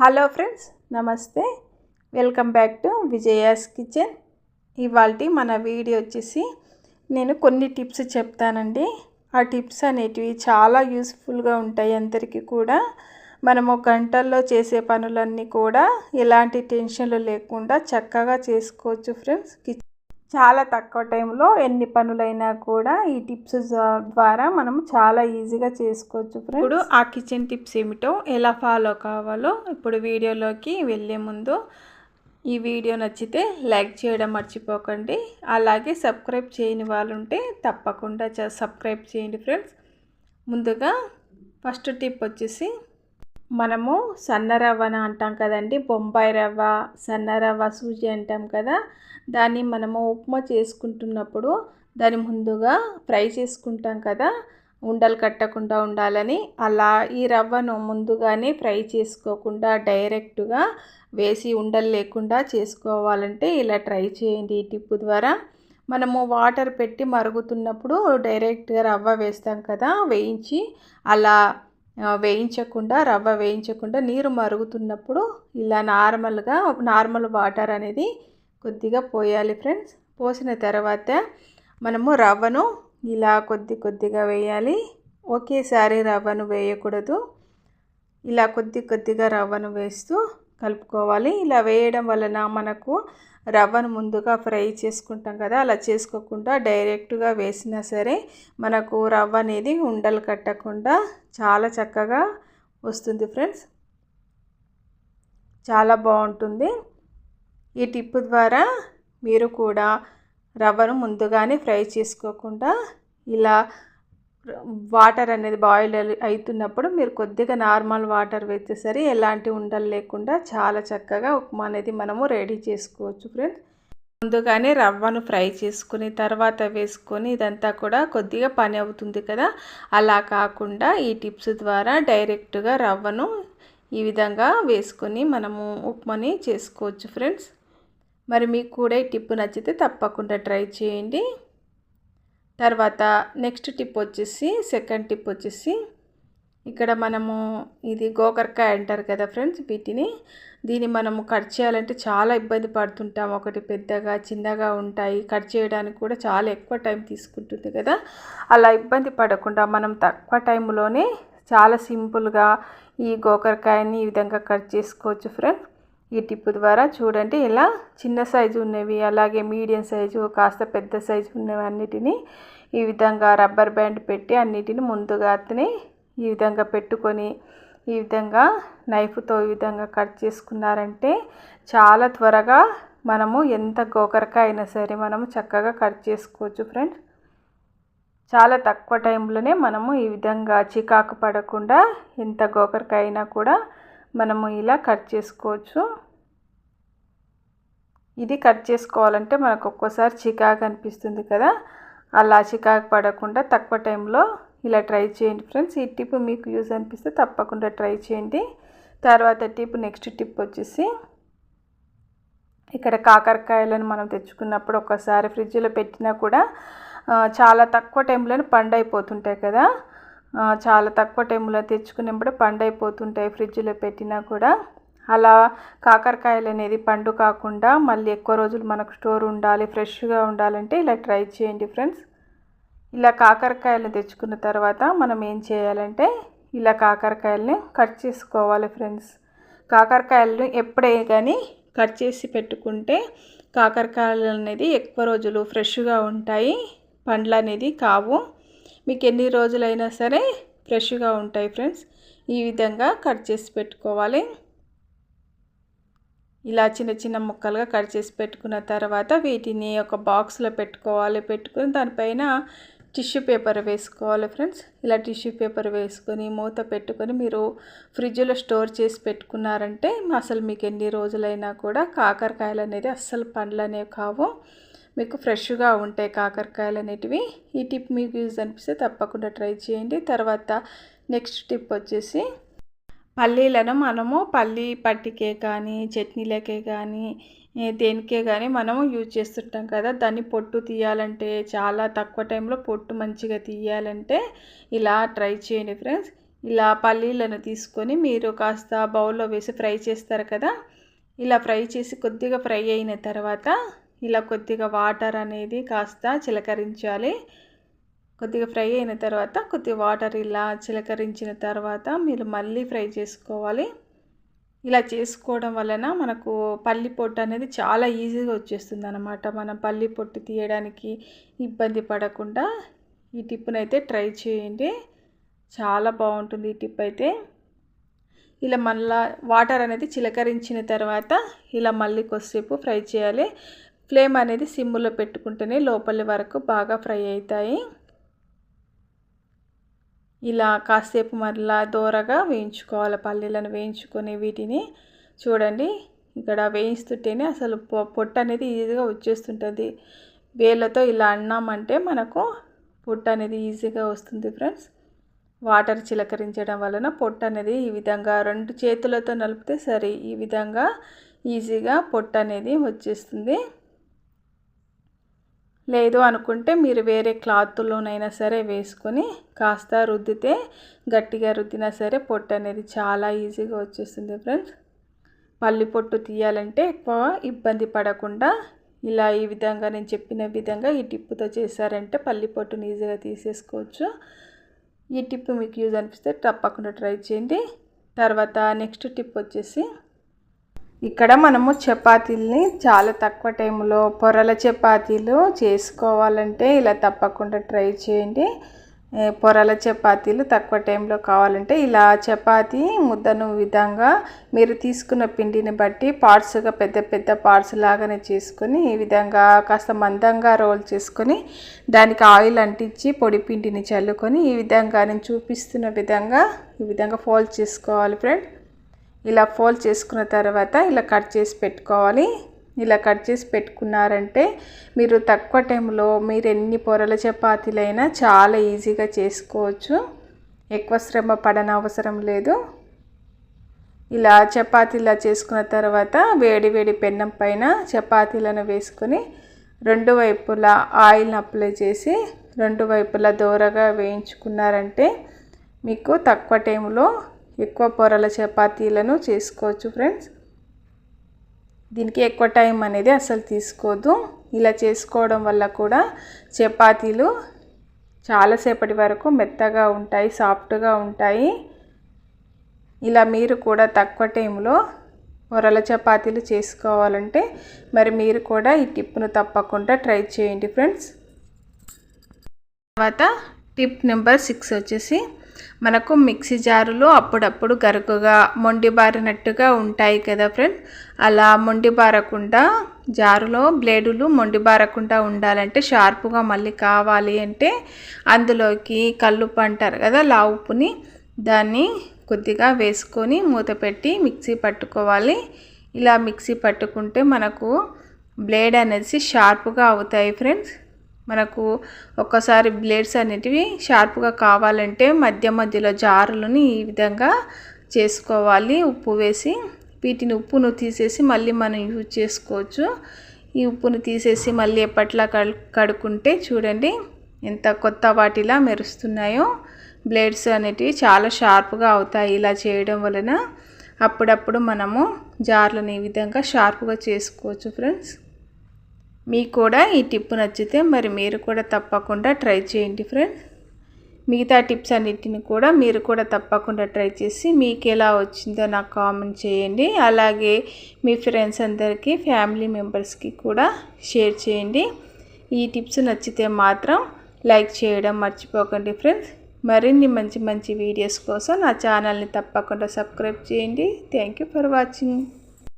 Hello friends నమస్తే. Welcome back to Vijaya's kitchen. ఇవాళ మన వీడియో వచ్చేసి నేను కొన్ని టిప్స్ చెప్తానండి. ఆ టిప్స్ అనేటివి చాలా యూస్ఫుల్గా ఉంటాయి అందరికీ కూడా. మనము గంటల్లో చేసే పనులన్నీ కూడా ఎలాంటి టెన్షన్లు లేకుండా చక్కగా చేసుకోవచ్చు ఫ్రెండ్స్. కి- చాలా తక్కువ టైంలో ఎన్ని పనులైనా కూడా ఈ టిప్స్ ద్వారా మనం చాలా ఈజీగా చేసుకోవచ్చు ఫ్రెండ్స్. ఇప్పుడు ఆ కిచెన్ టిప్స్ ఏమిటో ఎలా ఫాలో కావాలో ఇప్పుడు వీడియోలోకి వెళ్ళే ముందు ఈ వీడియో నచ్చితే లైక్ చేయడం మర్చిపోకండి. అలాగే సబ్స్క్రైబ్ చేయని వాళ్ళు ఉంటే తప్పకుండా చ- సబ్స్క్రైబ్ చేయండి ఫ్రెండ్స్. ముందుగా ఫస్ట్ టిప్ వచ్చేసి మనము సన్న రవ్వన అంటాం కదండి బొంబాయి రవ్వ సన్న రవ్వ సూజీ అంటాం కదా. దాన్ని మనము ఉప్మా చేసుకుంటున్నప్పుడు దాన్ని ముందుగా ఫ్రై చేసుకుంటాం కదా. ఉండలు కట్టకుండా ఉండాలని అలా ఈ రవ్వను ముందుగానే ఫ్రై చేసుకోకుండా డైరెక్ట్గా వేసి ఉండలు లేకుండా చేసుకోవాలంటే ఇలా ట్రై చేయండి ఈ టిప్పు ద్వారా. మనము వాటర్ పెట్టి మరుగుతున్నప్పుడు డైరెక్ట్గా రవ్వ వేస్తాం కదా వేయించి అలా వేయించకుండా రవ్వ వేయించకుండా నీరు మరుగుతున్నప్పుడు ఇలా నార్మల్గా నార్మల్ వాటర్ అనేది కొద్దిగా పోయాలి ఫ్రెండ్స్. పోసిన తర్వాత మనము రవ్వను ఇలా కొద్ది కొద్దిగా వేయాలి. ఒకేసారి రవ్వను వేయకూడదు. ఇలా కొద్ది కొద్దిగా రవ్వను వేస్తూ కలుపుకోవాలి. ఇలా వేయడం వలన మనకు రవ్వను ముందుగా ఫ్రై చేసుకుంటాం కదా అలా చేసుకోకుండా డైరెక్ట్గా వేసినా సరే మనకు రవ్వ అనేది ఉండలు కట్టకుండా చాలా చక్కగా వస్తుంది ఫ్రెండ్స్. చాలా బాగుంటుంది. ఈ టిప్ ద్వారా మీరు కూడా రవ్వను ముందుగానే ఫ్రై చేసుకోకుండా ఇలా వాటర్ అనేది బాయిల్ అవుతున్నప్పుడు మీరు కొద్దిగా నార్మల్ వాటర్ వేస్తే సరే ఎలాంటి ఉండలు లేకుండా చాలా చక్కగా ఉప్మా అనేది మనము రెడీ చేసుకోవచ్చు ఫ్రెండ్స్. ముందుగానే రవ్వను ఫ్రై చేసుకుని తర్వాత వేసుకొని ఇదంతా కూడా కొద్దిగా పని అవుతుంది కదా. అలా కాకుండా ఈ టిప్స్ ద్వారా డైరెక్ట్గా రవ్వను ఈ విధంగా వేసుకొని మనము ఉప్మాని చేసుకోవచ్చు ఫ్రెండ్స్. మరి మీకు కూడా ఈ టిప్ నచ్చితే తప్పకుండా ట్రై చేయండి. తర్వాత నెక్స్ట్ టిప్ వచ్చేసి సెకండ్ టిప్ వచ్చేసి ఇక్కడ మనము ఇది గోకరకాయ అంటారు కదా ఫ్రెండ్స్ వీటిని. దీన్ని మనము కట్ చేయాలంటే చాలా ఇబ్బంది పడుతుంటాం. ఒకటి పెద్దగా చిన్నగా ఉంటాయి. కట్ చేయడానికి కూడా చాలా ఎక్కువ టైం తీసుకుంటుంది కదా. అలా ఇబ్బంది పడకుండా మనం తక్కువ టైంలోనే చాలా సింపుల్గా ఈ గోకరకాయని ఈ విధంగా కట్ చేసుకోవచ్చు ఫ్రెండ్స్ ఈ టిప్ ద్వారా చూడండి ఇలా చిన్న సైజు ఉన్నవి అలాగే మీడియం సైజు కాస్త పెద్ద సైజు ఉన్నవి అన్నిటినీ ఈ విధంగా రబ్బర్ బ్యాండ్ పెట్టి అన్నిటిని ముందుగా అతని ఈ విధంగా పెట్టుకొని ఈ విధంగా నైఫ్తో ఈ విధంగా కట్ చేసుకున్నారంటే చాలా త్వరగా మనము ఎంత గోకరకాయ అయినా సరే మనము చక్కగా కట్ చేసుకోవచ్చు ఫ్రెండ్స్. చాలా తక్కువ టైంలోనే మనము ఈ విధంగా చికాకు పడకుండా ఎంత గోకరకాయ అయినా కూడా మనము ఇలా కట్ చేసుకోవచ్చు. ఇది కట్ చేసుకోవాలంటే మనకు ఒక్కోసారి చికాకు అనిపిస్తుంది కదా. అలా చికాకు పడకుండా తక్కువ టైంలో ఇలా ట్రై చేయండి ఫ్రెండ్స్. ఈ టిప్ మీకు యూజ్ అనిపిస్తే తప్పకుండా ట్రై చేయండి. తర్వాత టిప్ నెక్స్ట్ టిప్ వచ్చేసి ఇక్కడ కాకరకాయలను మనం తెచ్చుకున్నప్పుడు ఒకసారి ఫ్రిడ్జ్లో పెట్టినా కూడా చాలా తక్కువ టైంలోనే పండు అయిపోతుంటాయి కదా. చాలా తక్కువ టైంలో తెచ్చుకునేప్పుడు పండు అయిపోతుంటాయి ఫ్రిడ్జ్లో పెట్టినా కూడా. అలా కాకరకాయలు అనేది పండు కాకుండా మళ్ళీ ఎక్కువ రోజులు మనకు స్టోర్ ఉండాలి ఫ్రెష్గా ఉండాలంటే ఇలా ట్రై చేయండి ఫ్రెండ్స్. ఇలా కాకరకాయలను తెచ్చుకున్న తర్వాత మనం ఏం చేయాలంటే ఇలా కాకరకాయలని కట్ చేసుకోవాలి ఫ్రెండ్స్. కాకరకాయలను ఎప్పుడే కానీ కట్ చేసి పెట్టుకుంటే కాకరకాయలు అనేది ఎక్కువ రోజులు ఫ్రెష్గా ఉంటాయి పండ్లు అనేది కావు. మీకు ఎన్ని రోజులైనా సరే ఫ్రెష్గా ఉంటాయి ఫ్రెండ్స్. ఈ విధంగా కట్ చేసి పెట్టుకోవాలి. ఇలా చిన్న చిన్న ముక్కలుగా కట్ చేసి పెట్టుకున్న తర్వాత వీటిని ఒక బాక్స్లో పెట్టుకోవాలి. పెట్టుకుని దానిపైన టిష్యూ పేపర్ వేసుకోవాలి ఫ్రెండ్స్. ఇలా టిష్యూ పేపర్ వేసుకొని మూత పెట్టుకొని మీరు ఫ్రిడ్జ్లో స్టోర్ చేసి పెట్టుకున్నారంటే అసలు మీకు ఎన్ని రోజులైనా కూడా కాకరకాయలు అనేది అస్సలు పండ్లు అనేవి కావు. మీకు ఫ్రెష్గా ఉంటాయి కాకరకాయలు అనేటివి ఈ టిప్ మీకు యూజ్ అనిపిస్తే తప్పకుండా ట్రై చేయండి. తర్వాత నెక్స్ట్ టిప్ వచ్చేసి పల్లీలను మనము పల్లీ పట్టికే కానీ చట్నీలకే కానీ దేనికే కానీ మనము యూజ్ చేస్తుంటాం కదా. దాన్ని పొట్టు తీయాలంటే చాలా తక్కువ టైంలో పొట్టు మంచిగా తీయాలంటే ఇలా ట్రై చేయండి ఫ్రెండ్స్. ఇలా పల్లీలను తీసుకొని మీరు కాస్త బౌల్లో వేసి ఫ్రై చేస్తారు కదా. ఇలా ఫ్రై చేసి కొద్దిగా ఫ్రై అయిన తర్వాత ఇలా కొద్దిగా వాటర్ అనేది కాస్త చిలకరించాలి. కొద్దిగా ఫ్రై అయిన తర్వాత కొద్దిగా వాటర్ ఇలా చిలకరించిన తర్వాత మీరు మళ్ళీ ఫ్రై చేసుకోవాలి. ఇలా చేసుకోవడం వలన మనకు పల్లి పొట్టు అనేది చాలా ఈజీగా వచ్చేస్తుంది అనమాట మనం పల్లి పొట్టు తీయడానికి ఇబ్బంది పడకుండా ఈ టిప్పునైతే ట్రై చేయండి. చాలా బాగుంటుంది ఈ టిప్ అయితే. ఇలా మళ్ళా వాటర్ అనేది చిలకరించిన తర్వాత ఇలా మళ్ళీ కొద్దిసేపు ఫ్రై చేయాలి. ఫ్లేమ్ అనేది సిమ్లో పెట్టుకుంటేనే లోపలి వరకు బాగా ఫ్రై అవుతాయి. ఇలా కాసేపు మరలా దూరగా వేయించుకోవాలి పల్లీలను వేయించుకొని వీటిని. చూడండి ఇక్కడ వేయిస్తుంటేనే అసలు పొట్టు అనేది ఈజీగా వచ్చేస్తుంటుంది. వేళ్ళతో ఇలా అన్నామంటే మనకు పొట్టు అనేది ఈజీగా వస్తుంది ఫ్రెండ్స్. వాటర్ చిలకరించడం వలన పొట్టు అనేది ఈ విధంగా రెండు చేతులతో నలిపితే సరే ఈ విధంగా ఈజీగా పొట్టు అనేది వచ్చేస్తుంది. లేదు అనుకుంటే మీరు వేరే క్లాత్లోనైనా సరే వేసుకొని కాస్త రుద్దితే గట్టిగా రుద్దినా సరే పొట్టు అనేది చాలా ఈజీగా వచ్చేస్తుంది ఫ్రెండ్స్. పల్లి పొట్టు తీయాలంటే ఎక్కువ ఇబ్బంది పడకుండా ఇలా ఈ విధంగా నేను చెప్పిన విధంగా ఈ టిప్పుతో చేశారంటే పల్లి పొట్టుని ఈజీగా తీసేసుకోవచ్చు. ఈ టిప్ మీకు యూజ్ అనిపిస్తే తప్పకుండా ట్రై చేయండి. తర్వాత నెక్స్ట్ టిప్ వచ్చేసి ఇక్కడ మనము చపాతీల్ని చాలా తక్కువ టైంలో పొరల చపాతీలు చేసుకోవాలంటే ఇలా తప్పకుండా ట్రై చేయండి. పొరల చపాతీలు తక్కువ టైంలో కావాలంటే ఇలా చపాతీ ముద్దను విధంగా మీరు తీసుకున్న పిండిని బట్టి పార్ట్స్గా పెద్ద పెద్ద పార్ట్స్ లాగానే చేసుకొని ఈ విధంగా కాస్త మందంగా రోల్ చేసుకొని దానికి ఆయిల్ అంటించి పొడి పిండిని చల్లుకొని ఈ విధంగా నేను చూపిస్తున్న విధంగా ఈ విధంగా ఫోల్డ్ చేసుకోవాలి ఫ్రెండ్. ఇలా ఫోల్డ్ చేసుకున్న తర్వాత ఇలా కట్ చేసి పెట్టుకోవాలి. ఇలా కట్ చేసి పెట్టుకున్నారంటే మీరు తక్కువ టైంలో మీరు ఎన్ని పొరల చపాతీలైనా చాలా ఈజీగా చేసుకోవచ్చు. ఎక్కువ శ్రమ పడన అవసరం లేదు. ఇలా చపాతీలా చేసుకున్న తర్వాత వేడి వేడి పెన్నం పైన చపాతీలను వేసుకొని రెండు వైపులా ఆయిల్ని అప్లై చేసి రెండు వైపులా దూరగా వేయించుకున్నారంటే మీకు తక్కువ టైంలో ఎక్కువ పొరల చపాతీలను చేసుకోవచ్చు ఫ్రెండ్స్. దీనికి ఎక్కువ టైం అనేది అసలు తీసుకోదు. ఇలా చేసుకోవడం వల్ల కూడా చపాతీలు చాలాసేపటి వరకు మెత్తగా ఉంటాయి సాఫ్ట్గా ఉంటాయి. ఇలా మీరు కూడా తక్కువ టైంలో పొరల చపాతీలు చేసుకోవాలంటే మరి మీరు కూడా ఈ టిప్ను తప్పకుండా ట్రై చేయండి ఫ్రెండ్స్. తర్వాత టిప్ నెంబర్ సిక్స్ వచ్చేసి మనకు మిక్సీ జారులో అప్పుడప్పుడు గరుకుగా మొండిబారినట్టుగా ఉంటాయి కదా ఫ్రెండ్. అలా మొండిబారకుండా జారులో బ్లేడులు మొండిబారకుండా ఉండాలంటే షార్ప్గా మళ్ళీ కావాలి అంటే అందులోకి కల్లుప్పు అంటారు కదా లా ఉప్పుని దాన్ని కొద్దిగా వేసుకొని మూత పెట్టి మిక్సీ పట్టుకోవాలి. ఇలా మిక్సీ పట్టుకుంటే మనకు బ్లేడ్ అనేసి షార్ప్గా అవుతాయి ఫ్రెండ్స్. మనకు ఒక్కసారి బ్లేడ్స్ అనేటివి షార్ప్గా కావాలంటే మధ్య మధ్యలో జారులని ఈ విధంగా చేసుకోవాలి. ఉప్పు వేసి వీటిని ఉప్పును తీసేసి మళ్ళీ మనం యూజ్ చేసుకోవచ్చు. ఈ ఉప్పును తీసేసి మళ్ళీ ఎప్పట్లా కడుక్కుంటే చూడండి ఎంత కొత్త వాటిలా మెరుస్తున్నాయో. బ్లేడ్స్ అనేటివి చాలా షార్ప్గా అవుతాయి ఇలా చేయడం వలన. అప్పుడప్పుడు మనము జార్లను ఈ విధంగా షార్ప్గా చేసుకోవచ్చు ఫ్రెండ్స్. మీకు కూడా ఈ టిప్ నచ్చితే మరి మీరు కూడా తప్పకుండా ట్రై చేయండి ఫ్రెండ్స్ మిగతా టిప్స్ అన్నిటిని కూడా మీరు కూడా తప్పకుండా ట్రై చేసి మీకు ఎలా వచ్చిందో నాకు కామెంట్ చేయండి. అలాగే మీ ఫ్రెండ్స్ అందరికీ ఫ్యామిలీ మెంబర్స్కి కూడా షేర్ చేయండి. ఈ టిప్స్ నచ్చితే మాత్రం లైక్ చేయడం మర్చిపోకండి ఫ్రెండ్స్. మరిన్ని మంచి మంచి వీడియోస్ కోసం నా ఛానల్ని తప్పకుండా సబ్స్క్రైబ్ చేయండి. Thank you for watching.